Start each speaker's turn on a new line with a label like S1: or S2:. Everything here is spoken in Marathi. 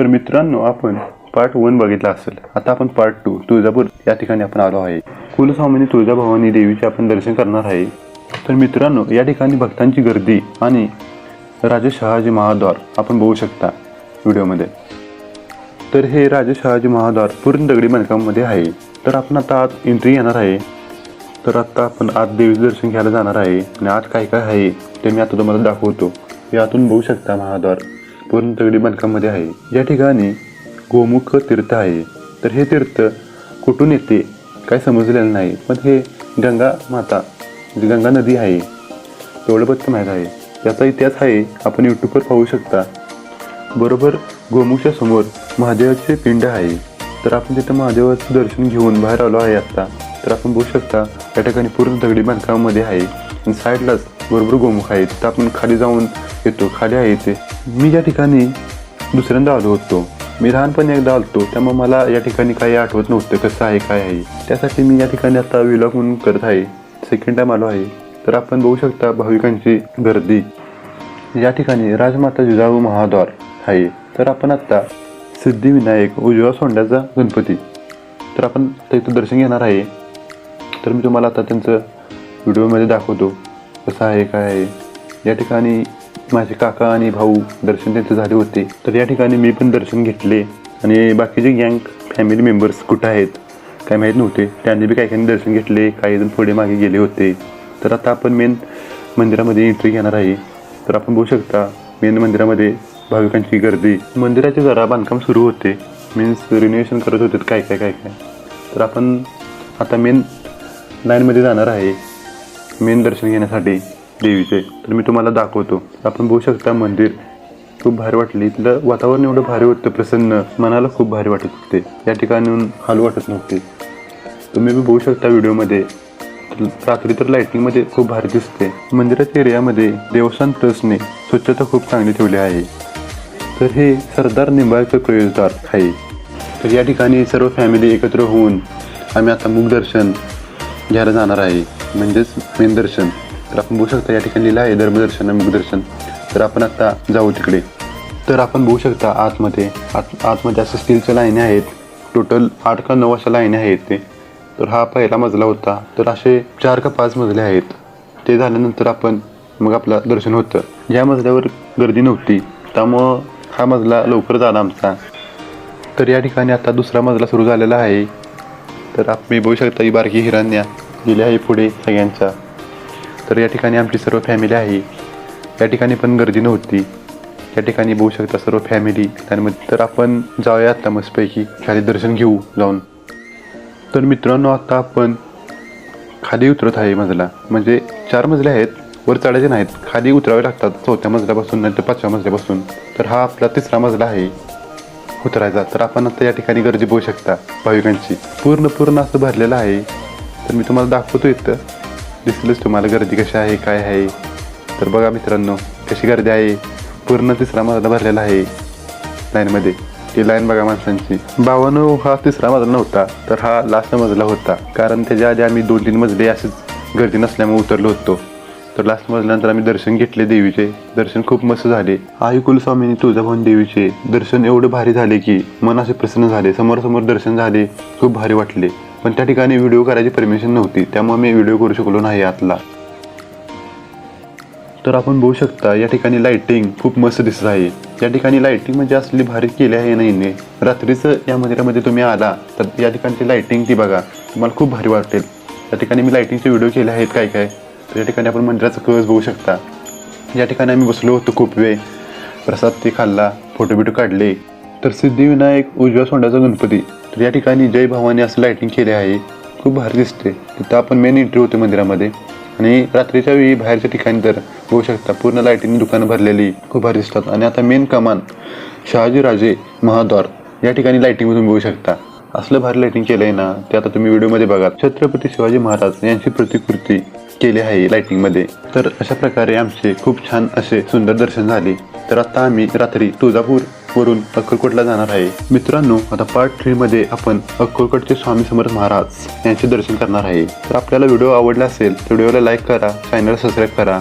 S1: तर मित्रांनो आपण पार्ट वन बघितला असेल. आता आपण पार्ट टू तुळजापूर या ठिकाणी आपण आलो आहे. कुलस्वामिनी तुळजाभवानी देवीचे आपण दर्शन करणार आहे. तर मित्रांनो या ठिकाणी भक्तांची गर्दी आणि राजे शहाजी महाद्वार आपण बघू शकता व्हिडिओमध्ये. तर हे राजे शहाजी महाद्वार पूर्ण दगडी बांधकामामध्ये आहे. तर आपण आता आत एंट्री येणार आहे. तर आता आपण आत देवीचं दर्शन घ्यायला जाणार आहे. आणि आत काय काय आहे ते मी आता तुम्हाला दाखवतो. यातून बघू शकता महाद्वार. पूर्ण दगडी बांधकामामध्ये आहे. या ठिकाणी गोमुख तीर्थ आहे. तर हे तीर्थ कुठून येते? काय समजलेलं नाही. पण हे गंगा माता जी गंगा नदी आहे तेवढं फक्त माहीत आहे. याचा इतिहास आहे. आपण यूट्यूबवर पाहू शकता. बरोबर गोमुखच्या समोर महादेवाचे पिंड आहे. तर आपण तिथं महादेवाचं दर्शन घेऊन बाहेर आलो आहे आता. तर आपण बघू शकता या ठिकाणी पूर्ण दगडी बांधकामामध्ये आहे. आणि साईडलाच बरोबर गोमुख आहे. तर आपण खाली जाऊन येतो. खाली आहे ते मी या ठिकाणी दुसऱ्यांदा आलो होतो मी लहानपणी एकदा आलतो त्यामुळे मला या ठिकाणी काही आठवत नव्हतं कसं आहे काय आहे. त्यासाठी मी या ठिकाणी आता विलॉग म्हणून करत आहे. सेकंड टाइम आलो आहे. तर आपण बघू शकता भाविकांची गर्दी. या ठिकाणी राजमाता जिजाऊ महाद्वार आहे. तर आपण आत्ता सिद्धिविनायक उजव्या सोंड्याचा गणपती. तर आपण तिथं इथं दर्शन घेणार आहे. तर मी तुम्हाला आता त्यांचं व्हिडिओमध्ये दाखवतो. कसं आहे काय आहे? या ठिकाणी माझे काका आणि भाऊ दर्शन त्यांचे झाले होते. तर या ठिकाणी मी पण दर्शन घेतले. आणि बाकीचे गँग फॅमिली मेंबर्स कुठं आहेत काय माहीत नव्हते. त्यांनी बी काही काही दर्शन घेतले काही जण पुढे मागे गेले होते. तर आता आपण मेन मंदिरामध्ये एंट्री घेणार आहे. तर आपण बघू शकता मेन मंदिरामध्ये भाविकांची गर्दी. मंदिराचे जरा बांधकाम सुरू होते. मीन्स रिनोव्हेशन करत होते काय काय काय काय तर आपण आता मेन लाईनमध्ये जाणार आहे. मेन दर्शन घेण्यासाठी देवीचे. तर मी तुम्हाला दाखवतो. आपण बघू शकता मंदिर खूप भारी वाटले. इथलं वातावरण एवढं भारी वाटतं प्रसन्न. मनाला खूप भारी वाटत होते. या ठिकाणून हालू वाटत नव्हते. तुम्ही बी बघू शकता व्हिडिओमध्ये. रात्री तर लाईटिंगमध्ये खूप भारी दिसते. मंदिराच्या एरियामध्ये देवस्थान ट्रस्टने स्वच्छता खूप चांगली ठेवली आहे. तर हे सरदार निंबाळकर प्रयोजदार आहे. तर या ठिकाणी सर्व फॅमिली एकत्र होऊन आम्ही आता मुखदर्शन घ्यायला जाणार आहे. म्हणजेच मेन दर्शन तर आपण बघू शकता या ठिकाणी लिहिलं आहे धर्मदर्शन दर्शन तर आपण आत्ता जाऊ तिकडे. तर आपण बघू शकता आतमध्ये आत आतमध्ये असं स्टीलच्या लाईनी आहेत. टोटल आठ का नऊ अशा लाईनी आहेत ते. तर हा पहिला मजला होता. तर असे चार का पाच मजले आहेत. ते झाल्यानंतर आपण मग आपलं दर्शन होतं. या मजल्यावर गर्दी नव्हती. त्यामुळं हा मजला लवकर झाला आमचा. तर या ठिकाणी आता दुसरा मजला सुरू झालेला आहे. तर आपण बघू शकता ही बारकी हिरण्या. दिले आहे पुढे सगळ्यांचा तर या ठिकाणी आमची सर्व फॅमिली आहे. या ठिकाणी पण गर्दी नव्हती. या ठिकाणी बघू शकता सर्व फॅमिली आणि तर आपण जाऊया आता मस्तपैकी. खाली दर्शन घेऊ जाऊन. तर मित्रांनो आता आपण खाली उतरत आहे मजला. म्हणजे चार मजले आहेत. वर चढायचे नाहीत. खाली उतरावे लागतात. चौथ्या मजल्यापासून नाही तर पाचव्या मजल्यापासून. तर हा आपला तिसरा मजला आहे उतरायचा. तर आपण आता या ठिकाणी गर्दी बघू शकता भाविकांची. पूर्ण पूर्ण असं भरलेलं आहे. तर मी तुम्हाला दाखवतो इथं. दिसलंच तुम्हाला गर्दी कशी आहे काय आहे. तर बघा मित्रांनो कशी गर्दी आहे. पूर्ण तिसरा मजला भरलेला आहे. लाईनमध्ये. ती लाईन बघा माणसांची. बावन्न हा तिसरा मजला नव्हता तर हा लास्ट मजला होता. कारण त्याच्या आधी आम्ही दोन तीन मजले असेच गर्दी नसल्यामुळे उतरलो होतो. तर लास्ट मजल्यानंतर आम्ही दर्शन घेतले देवीचे. दर्शन खूप मस्त झाले. आई कुलस्वामींनी तुळजाभवन देवीचे. दर्शन एवढे भारी झाले की मन असे प्रसन्न झाले. समोरासमोर दर्शन झाले. खूप भारी वाटले. पण त्या ठिकाणी व्हिडिओ करायची परमिशन नव्हती. त्यामुळे मी व्हिडिओ करू शकलो नाही आतला. तर आपण बघू शकता या ठिकाणी लाईटिंग खूप मस्त दिसत आहे. या ठिकाणी लाईटिंग म्हणजे असली भारी केली आहे नाही रात्रीचं या मंदिरामध्ये तुम्ही आला तर या ठिकाणची लाईटिंग ती बघा. तुम्हाला खूप भारी वाटेल. या ठिकाणी मी लाईटिंगचे व्हिडिओ केले आहेत काय काय. तर या ठिकाणी आपण मंदिराचं कळस बघू शकता. या ठिकाणी आम्ही बसलो होतो खूप वेळ. प्रसाद ते खाल्ला फोटो बिटो काढले. तर सिद्धिविनायक उजव्या सोंडाचा गणपती. तर या ठिकाणी जय भवानी असं लायटिंग केले आहे. खूप भारी दिसते तिथं आपण मेन एंट्री होते मंदिरामध्ये. आणि रात्रीच्या वेळी बाहेरच्या ठिकाणी तर बघू शकता पूर्ण लाईटिंग दुकानं भरलेली खूप भारी दिसतात. आणि आता मेन कमान शहाजीराजे महाद्वार या ठिकाणी लाईटिंग तुम्ही बघू शकता. असलं भारी लाईटिंग केलं आहे ना ते आता तुम्ही व्हिडिओमध्ये बघा छत्रपती शिवाजी महाराज यांची प्रतिकृती केली आहे लाईटिंगमध्ये तर अशा प्रकारे आमचे खूप छान असे सुंदर दर्शन झाले. तर आता आम्ही रात्री तुळजापूर वरून अक्कलकोटला जाणार आहे. मित्रांनो आता पार्ट थ्री मध्ये आपण अक्कलकोटचे स्वामी समर्थ महाराज यांचे दर्शन करणार आहे. तर आपल्याला व्हिडिओ आवडला असेल तर व्हिडिओला लाईक करा चॅनल सबस्क्राईब करा.